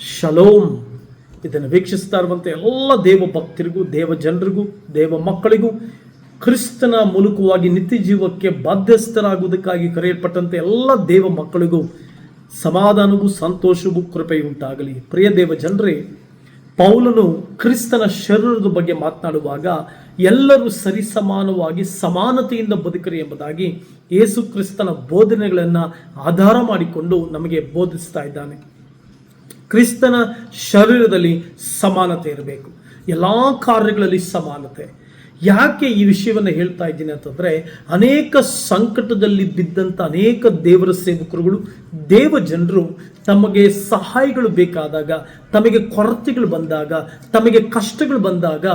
Shalom. ಇದನ್ನು ವೀಕ್ಷಿಸ್ತಾ ಇರುವಂಥ ಎಲ್ಲ ದೇವ ಭಕ್ತರಿಗೂ ದೇವ ಜನರಿಗೂ ದೇವ ಮಕ್ಕಳಿಗೂ ಕ್ರಿಸ್ತನ ಮೂಲಕವಾಗಿ ನಿತ್ಯ ಜೀವಕ್ಕೆ ಬಾಧ್ಯಸ್ಥರಾಗುವುದಕ್ಕಾಗಿ ಕರೆಯಲ್ಪಟ್ಟಂತೆ ಎಲ್ಲ ದೇವ ಮಕ್ಕಳಿಗೂ ಸಮಾಧಾನವೂ ಸಂತೋಷವೂ ಕೃಪೆಯೂ ಉಂಟಾಗಲಿ. ಪ್ರಿಯ ದೇವ ಜನರೇ ಪೌಲನು ಕ್ರಿಸ್ತನ ಶರೀರದ ಬಗ್ಗೆ ಮಾತನಾಡುವಾಗ ಎಲ್ಲರೂ ಸರಿಸಮಾನವಾಗಿ ಸಮಾನತೆಯಿಂದ ಬದುಕರಿ ಎಂಬುದಾಗಿ ಯೇಸು ಕ್ರಿಸ್ತನ ಬೋಧನೆಗಳನ್ನು ಆಧಾರ ಮಾಡಿಕೊಂಡು ನಮಗೆ ಬೋಧಿಸ್ತಾ ಇದ್ದಾನೆ. ಕ್ರಿಸ್ತನ ಶರೀರದಲ್ಲಿ ಸಮಾನತೆ ಇರಬೇಕು. ಎಲ್ಲ ಕಾರ್ಯಗಳಲ್ಲಿ ಸಮಾನತೆ. ಯಾಕೆ ಈ ವಿಷಯವನ್ನು ಹೇಳ್ತಾ ಇದ್ದೀನಿ ಅಂತಂದರೆ, ಅನೇಕ ಸಂಕಟದಲ್ಲಿ ಬಿದ್ದಂಥ ಅನೇಕ ದೇವರ ಸೇವಕರುಗಳು, ದೇವ ಜನರು ತಮಗೆ ಸಹಾಯಗಳು ಬೇಕಾದಾಗ, ತಮಗೆ ಕೊರತೆಗಳು ಬಂದಾಗ, ತಮಗೆ ಕಷ್ಟಗಳು ಬಂದಾಗ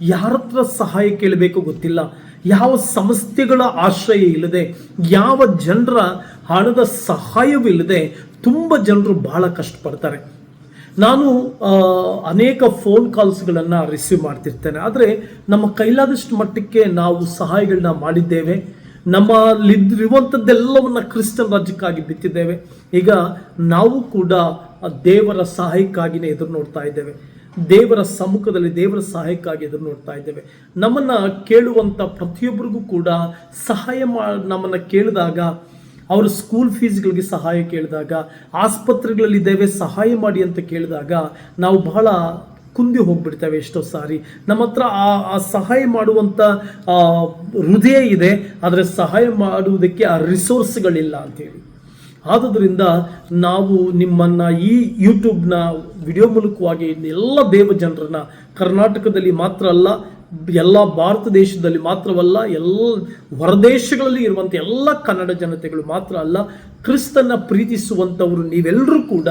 ಯಾರ ಹತ್ರ ಸಹಾಯ ಕೇಳಬೇಕು ಗೊತ್ತಿಲ್ಲ. ಯಾವ ಸಂಸ್ಥೆಗಳ ಆಶ್ರಯ ಇಲ್ಲದೆ, ಯಾವ ಜನರ ಹಣದ ಸಹಾಯವಿಲ್ಲದೆ ತುಂಬ ಜನರು ಬಹಳ ಕಷ್ಟಪಡ್ತಾರೆ. ನಾನು ಅನೇಕ ಫೋನ್ ಕಾಲ್ಸ್ಗಳನ್ನು ರಿಸೀವ್ ಮಾಡ್ತಿರ್ತೇನೆ. ಆದರೆ ನಮ್ಮ ಕೈಲಾದಷ್ಟು ಮಟ್ಟಕ್ಕೆ ನಾವು ಸಹಾಯಗಳನ್ನ ಮಾಡಿದ್ದೇವೆ. ನಮ್ಮಲ್ಲಿರುವಂಥದ್ದೆಲ್ಲವನ್ನು ಕ್ರಿಸ್ತನ್ ರಾಜ್ಯಕ್ಕಾಗಿ ಬಿತ್ತಿದ್ದೇವೆ. ಈಗ ನಾವು ಕೂಡ ದೇವರ ಸಹಾಯಕ್ಕಾಗಿನೇ ಎದುರು ನೋಡ್ತಾ ಇದ್ದೇವೆ. ದೇವರ ಸಮ್ಮುಖದಲ್ಲಿ ದೇವರ ಸಹಾಯಕ್ಕಾಗಿ ಎದುರು ನೋಡ್ತಾ ಇದ್ದೇವೆ. ನಮ್ಮನ್ನ ಕೇಳುವಂಥ ಪ್ರತಿಯೊಬ್ಬರಿಗೂ ಕೂಡ ಸಹಾಯ ಮಾ, ನಮ್ಮನ್ನ ಕೇಳಿದಾಗ ಅವರ ಸ್ಕೂಲ್ ಫೀಸ್ಗಳಿಗೆ ಸಹಾಯ ಕೇಳಿದಾಗ ಆಸ್ಪತ್ರೆಗಳಲ್ಲಿದ್ದೇವೆ ಸಹಾಯ ಮಾಡಿ ಅಂತ ಕೇಳಿದಾಗ ನಾವು ಬಹಳ ಕುಂದಿ ಹೋಗ್ಬಿಡ್ತೇವೆ ಎಷ್ಟೋ ಸಾರಿ. ನಮ್ಮ ಹತ್ರ ಆ ಸಹಾಯ ಮಾಡುವಂಥ ಹೃದಯ ಇದೆ, ಆದರೆ ಸಹಾಯ ಮಾಡುವುದಕ್ಕೆ ಆ ರಿಸೋರ್ಸ್ಗಳಿಲ್ಲ ಅಂತೇಳಿ. ಆದುದರಿಂದ ನಾವು ನಿಮ್ಮನ್ನ ಈ ಯೂಟ್ಯೂಬ್ನ ವಿಡಿಯೋ ಮೂಲಕವಾಗಿ ಎಲ್ಲ ದೇವ ಜನರನ್ನ ಕರ್ನಾಟಕದಲ್ಲಿ ಮಾತ್ರ ಅಲ್ಲ ಎಲ್ಲ ಭಾರತ ದೇಶದಲ್ಲಿ ಮಾತ್ರವಲ್ಲ, ಎಲ್ಲ ಹೊರದೇಶಗಳಲ್ಲಿ ಇರುವಂಥ ಎಲ್ಲ ಕನ್ನಡ ಜನತೆಗಳು ಮಾತ್ರ ಅಲ್ಲ, ಕ್ರಿಸ್ತನ ಪ್ರೀತಿಸುವಂಥವರು ನೀವೆಲ್ಲರೂ ಕೂಡ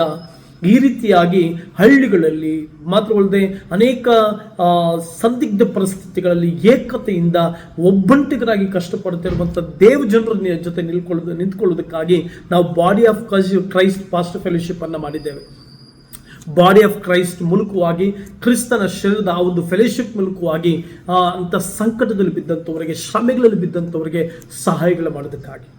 ಈ ರೀತಿಯಾಗಿ ಹಳ್ಳಿಗಳಲ್ಲಿ ಮಾತ್ರವಲ್ಲದೆ ಅನೇಕ ಸಂದಿಗ್ಧ ಪರಿಸ್ಥಿತಿಗಳಲ್ಲಿ ಏಕತೆಯಿಂದ ಒಬ್ಬಂಟಿಗರಾಗಿ ಕಷ್ಟಪಡ್ತಿರುವಂಥ ದೇವ ಜನರ ಜೊತೆ ನಿಲ್ಕೊಳ್ಳೋದು, ನಿಂತ್ಕೊಳ್ಳೋದಕ್ಕಾಗಿ ನಾವು body of Christ past fellowship ಅನ್ನು ಮಾಡಿದ್ದೇವೆ. ಬಾಡಿ ಆಫ್ ಕ್ರೈಸ್ಟ್ ಮೂಲಕವಾಗಿ ಕ್ರಿಸ್ತನ ಶರೀರದ ಆ ಒಂದು ಫೆಲೋಶಿಪ್ ಮೂಲಕವಾಗಿ ಅಂಥ ಸಂಕಟದಲ್ಲಿ ಬಿದ್ದಂಥವರಿಗೆ, ಶ್ರಮೆಗಳಲ್ಲಿ ಬಿದ್ದಂಥವರಿಗೆ ಸಹಾಯಗಳು ಮಾಡೋದಕ್ಕಾಗಿ.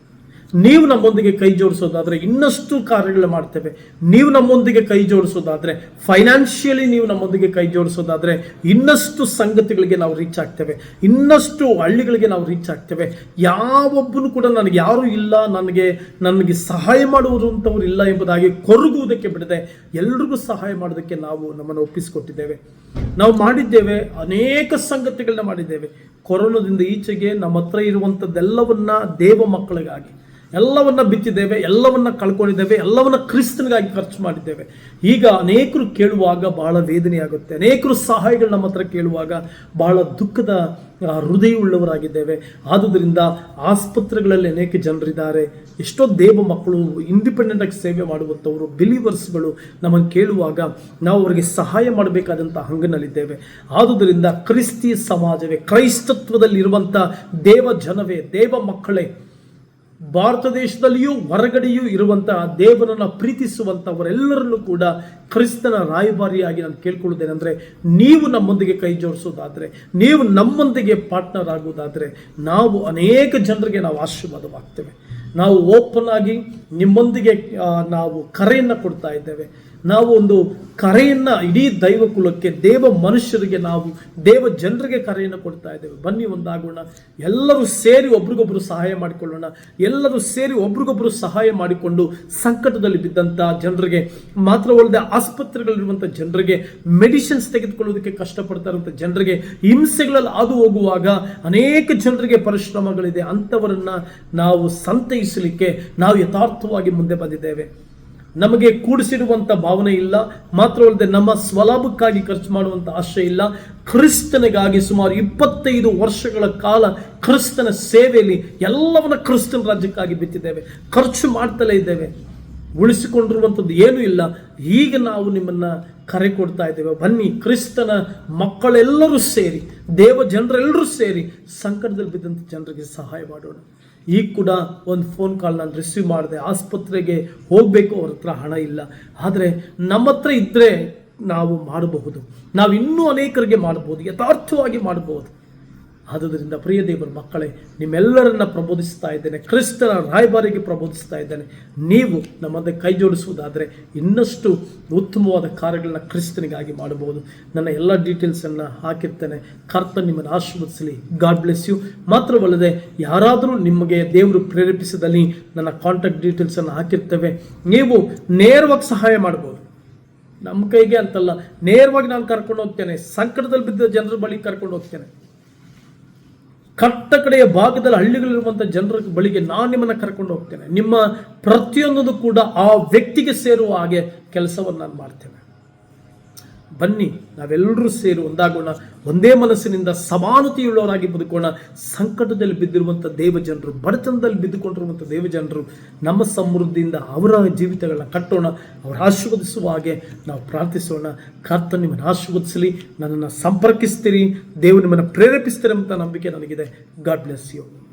ನೀವು ನಮ್ಮೊಂದಿಗೆ ಕೈ ಜೋಡಿಸೋದಾದರೆ ಇನ್ನಷ್ಟು ಕಾರ್ಯಗಳು ಮಾಡ್ತೇವೆ. ನೀವು ನಮ್ಮೊಂದಿಗೆ ಕೈ ಜೋಡಿಸೋದಾದರೆ ಫೈನಾನ್ಷಿಯಲಿ ನೀವು ನಮ್ಮೊಂದಿಗೆ ಕೈ ಜೋಡಿಸೋದಾದರೆ ಇನ್ನಷ್ಟು ಸಂಗತಿಗಳಿಗೆ ನಾವು ರೀಚ್ ಆಗ್ತೇವೆ. ಇನ್ನಷ್ಟು ಹಳ್ಳಿಗಳಿಗೆ ನಾವು ರೀಚ್ ಆಗ್ತೇವೆ. ಯಾವೊಬ್ಬನು ಕೂಡ ನನಗೆ ಯಾರು ಇಲ್ಲ, ನನಗೆ ನನಗೆ ಸಹಾಯ ಮಾಡುವುದು ಅಂತವ್ರು ಇಲ್ಲ ಎಂಬುದಾಗಿ ಕೊರಗುವುದಕ್ಕೆ ಬಿಡದೆ ಎಲ್ರಿಗೂ ಸಹಾಯ ಮಾಡೋದಕ್ಕೆ ನಾವು ನಮ್ಮನ್ನು ಒಪ್ಪಿಸಿಕೊಟ್ಟಿದ್ದೇವೆ. ನಾವು ಮಾಡಿದ್ದೇವೆ, ಅನೇಕ ಸಂಗತಿಗಳನ್ನ ಮಾಡಿದ್ದೇವೆ. ಕೊರೋನಾದಿಂದ ಈಚೆಗೆ ನಮ್ಮ ಹತ್ರ ಇರುವಂಥದ್ದೆಲ್ಲವನ್ನ ದೇವ ಮಕ್ಕಳಿಗಾಗಿ ಎಲ್ಲವನ್ನ ಬಿತ್ತಿದ್ದೇವೆ, ಎಲ್ಲವನ್ನ ಕಳ್ಕೊಂಡಿದ್ದೇವೆ, ಎಲ್ಲವನ್ನ ಕ್ರಿಸ್ತನಿಗಾಗಿ ಖರ್ಚು ಮಾಡಿದ್ದೇವೆ. ಈಗ ಅನೇಕರು ಕೇಳುವಾಗ ಬಹಳ ವೇದನೆ ಆಗುತ್ತೆ. ಅನೇಕರು ಸಹಾಯಗಳು ನಮ್ಮ ಹತ್ರ ಕೇಳುವಾಗ ಬಹಳ ದುಃಖದ ಹೃದಯ ಹೃದಯವುಳ್ಳವರಾಗಿದ್ದೇವೆ. ಆದುದರಿಂದ ಆಸ್ಪತ್ರೆಗಳಲ್ಲಿ ಅನೇಕ ಜನರಿದ್ದಾರೆ. ಎಷ್ಟೋ ದೇವ ಮಕ್ಕಳು ಇಂಡಿಪೆಂಡೆಂಟ್ ಆಗಿ ಸೇವೆ ಮಾಡುವಂಥವರು ಬಿಲೀವರ್ಸ್ಗಳು ನಮ್ಮನ್ನು ಕೇಳುವಾಗ ನಾವು ಅವರಿಗೆ ಸಹಾಯ ಮಾಡಬೇಕಾದಂಥ ಹಂಗನಲ್ಲಿದ್ದೇವೆ. ಆದುದರಿಂದ ಕ್ರಿಸ್ತಿ ಸಮಾಜವೇ, ಕ್ರೈಸ್ತತ್ವದಲ್ಲಿರುವಂಥ ದೇವ ಜನವೇ ದೇವ ಮಕ್ಕಳೇ ಭಾರತ ದೇಶದಲ್ಲಿಯೂ ಹೊರಗಡೆಯೂ ಇರುವಂತಹ ದೇವರನ್ನು ಪ್ರೀತಿಸುವಂಥವರೆಲ್ಲರನ್ನು ಕೂಡ ಕ್ರಿಸ್ತನ ರಾಯಭಾರಿಯಾಗಿ ನಾನು ಕೇಳ್ಕೊಳ್ಳುವುದೇನೆಂದರೆ, ನೀವು ನಮ್ಮೊಂದಿಗೆ ಕೈ ಜೋಡಿಸೋದಾದರೆ, ನೀವು ನಮ್ಮೊಂದಿಗೆ ಪಾರ್ಟ್ನರ್ ಆಗುವುದಾದರೆ, ನಾವು ಅನೇಕ ಜನರಿಗೆ ನಾವು ಆಶೀರ್ವಾದವಾಗ್ತೇವೆ. ನಾವು ಓಪನ್ ಆಗಿ ನಿಮ್ಮೊಂದಿಗೆ ನಾವು ಕರೆಯನ್ನು ಕೊಡ್ತಾ ಇದ್ದೇವೆ. ನಾವು ಒಂದು ಕರೆಯನ್ನು ಇಡೀ ದೈವ ಕುಲಕ್ಕೆ ದೇವ ಮನುಷ್ಯರಿಗೆ ನಾವು, ದೇವ ಜನರಿಗೆ ಕರೆಯನ್ನು ಕೊಡ್ತಾ ಇದ್ದೇವೆ. ಬನ್ನಿ ಒಂದಾಗೋಣ. ಎಲ್ಲರೂ ಸೇರಿ ಒಬ್ರಿಗೊಬ್ರು ಸಹಾಯ ಮಾಡಿಕೊಳ್ಳೋಣ. ಎಲ್ಲರೂ ಸೇರಿ ಒಬ್ರಿಗೊಬ್ರು ಸಹಾಯ ಮಾಡಿಕೊಂಡು ಸಂಕಟದಲ್ಲಿ ಬಿದ್ದಂಥ ಜನರಿಗೆ, ಮಾತ್ರವಲ್ಲದೆ ಆಸ್ಪತ್ರೆಗಳಿರುವಂಥ ಜನರಿಗೆ, ಮೆಡಿಸಿನ್ಸ್ ತೆಗೆದುಕೊಳ್ಳೋದಕ್ಕೆ ಕಷ್ಟಪಡ್ತಾ ಇರುವಂಥ ಜನರಿಗೆ, ಹಿಂಸೆಗಳಲ್ಲಿ ಹಾದು ಹೋಗುವಾಗ ಅನೇಕ ಜನರಿಗೆ ಪರಿಶ್ರಮಗಳಿದೆ. ಅಂಥವರನ್ನು ನಾವು ಸಂತೈಸಲಿಕ್ಕೆ ನಾವು ಯಥಾರ್ಥವಾಗಿ ಮುಂದೆ ಬಂದಿದ್ದೇವೆ. ನಮಗೆ ಕೂಡಿಸಿಡುವಂಥ ಭಾವನೆ ಇಲ್ಲ ಮಾತ್ರವಲ್ಲದೆ ನಮ್ಮ ಸ್ವಲಾಭಕ್ಕಾಗಿ ಖರ್ಚು ಮಾಡುವಂಥ ಆಶೆ ಇಲ್ಲ. ಕ್ರಿಸ್ತನಿಗಾಗಿ ಸುಮಾರು ಇಪ್ಪತ್ತೈದು ವರ್ಷಗಳ ಕಾಲ ಕ್ರಿಸ್ತನ ಸೇವೆಯಲ್ಲಿ ಎಲ್ಲವನ್ನ ಕ್ರಿಸ್ತನ ರಾಜ್ಯಕ್ಕಾಗಿ ಬಿತ್ತಿದ್ದೇವೆ. ಖರ್ಚು ಮಾಡ್ತಲೇ ಇದ್ದೇವೆ. ಉಳಿಸಿಕೊಂಡಿರುವಂಥದ್ದು ಏನೂ ಇಲ್ಲ. ಈಗ ನಾವು ನಿಮ್ಮನ್ನ ಕರೆ ಕೊಡ್ತಾ ಇದ್ದೇವೆ. ಬನ್ನಿ, ಕ್ರಿಸ್ತನ ಮಕ್ಕಳೆಲ್ಲರೂ ಸೇರಿ ದೇವ ಜನರೆಲ್ಲರೂ ಸೇರಿ ಸಂಕಟದಲ್ಲಿ ಬಿದ್ದಂಥ ಜನರಿಗೆ ಸಹಾಯ ಮಾಡೋಣ. ಈಗ ಕೂಡ ಒಂದು ಫೋನ್ ಕಾಲ್ ನಾನು ರಿಸೀವ್ ಮಾಡಿದೆ. ಆಸ್ಪತ್ರೆಗೆ ಹೋಗಬೇಕು, ಅವ್ರ ಹತ್ರ ಹಣ ಇಲ್ಲ. ಆದರೆ ನಮ್ಮ ಹತ್ರ ಇದ್ದರೆ ನಾವು ಮಾಡಬಹುದು. ನಾವು ಇನ್ನೂ ಅನೇಕರಿಗೆ ಮಾಡಬಹುದು, ಯಥಾರ್ಥವಾಗಿ ಮಾಡಬಹುದು. ಆದುದರಿಂದ ಪ್ರಿಯ ದೇವರ ಮಕ್ಕಳೇ, ನಿಮ್ಮೆಲ್ಲರನ್ನ ಪ್ರಬೋಧಿಸ್ತಾ ಇದ್ದೇನೆ. ಕ್ರಿಸ್ತನ ರಾಯಭಾರಿಗೆ ಪ್ರಬೋಧಿಸ್ತಾ ಇದ್ದೇನೆ. ನೀವು ನಮ್ಮದೇ ಕೈ ಜೋಡಿಸುವುದಾದರೆ ಇನ್ನಷ್ಟು ಉತ್ತಮವಾದ ಕಾರ್ಯಗಳನ್ನ ಕ್ರಿಸ್ತನಿಗಾಗಿ ಮಾಡಬಹುದು. ನನ್ನ ಎಲ್ಲ ಡೀಟೇಲ್ಸನ್ನು ಹಾಕಿರ್ತೇನೆ. ಕರ್ತ ನಿಮ್ಮನ್ನು ಆಶೀರ್ವದಿಸಲಿ. ಗಾಡ್ ಬ್ಲೆಸ್ ಯು ಮಾತ್ರವಲ್ಲದೆ, ಯಾರಾದರೂ ನಿಮಗೆ ದೇವರು ಪ್ರೇರೇಪಿಸಿದಲ್ಲಿ ನನ್ನ ಕಾಂಟ್ಯಾಕ್ಟ್ ಡೀಟೇಲ್ಸನ್ನು ಹಾಕಿರ್ತೇವೆ. ನೀವು ನೇರವಾಗಿ ಸಹಾಯ ಮಾಡ್ಬೋದು ನಮ್ಮ ಕೈಗೆ ಅಂತಲ್ಲ, ನೇರವಾಗಿ ನಾನು ಕರ್ಕೊಂಡು ಹೋಗ್ತೇನೆ. ಸಂಕಟದಲ್ಲಿ ಬಿದ್ದ ಜನರ ಬಳಿ ಕರ್ಕೊಂಡು ಹೋಗ್ತೇನೆ. ಕಟ್ಟ ಕಡೆಯ ಭಾಗದಲ್ಲಿ ಹಳ್ಳಿಗಳಿರುವಂಥ ಜನರ ಬಳಿಗೆ ನಾನು ನಿಮ್ಮನ್ನು ಕರ್ಕೊಂಡು ಹೋಗ್ತೇನೆ. ನಿಮ್ಮ ಪ್ರತಿಯೊಂದು ಕೂಡ ಆ ವ್ಯಕ್ತಿಗೆ ಸೇರುವ ಹಾಗೆ ಕೆಲಸವನ್ನು ನಾನು ಮಾಡ್ತೇನೆ. ಬನ್ನಿ, ನಾವೆಲ್ಲರೂ ಸೇರಿ ಒಂದಾಗೋಣ, ಒಂದೇ ಮನಸ್ಸಿನಿಂದ ಸಮಾನತೆಯುಳ್ಳವರಾಗಿ ಬದುಕೋಣ. ಸಂಕಟದಲ್ಲಿ ಬಿದ್ದಿರುವಂಥ ದೇವಜನರು, ಬಡತನದಲ್ಲಿ ಬಿದ್ದುಕೊಂಡಿರುವಂಥ ದೇವಜನರು, ನಮ್ಮ ಸಮೃದ್ಧಿಯಿಂದ ಅವರ ಜೀವಿತಗಳನ್ನ ಕಟ್ಟೋಣ, ಅವರ ಆಶೀರ್ವದಿಸುವ ಹಾಗೆ ನಾವು ಪ್ರಾರ್ಥಿಸೋಣ. ಕರ್ತ ನಿಮ್ಮನ್ನು ಆಶೀರ್ವದಿಸಲಿ, ನನ್ನನ್ನು ಸಂಪರ್ಕಿಸ್ತೀರಿ, ದೇವರು ನಿಮ್ಮನ್ನು ಪ್ರೇರೇಪಿಸ್ತೀರಿ ಅಂತ ನಂಬಿಕೆ ನನಗಿದೆ. God bless you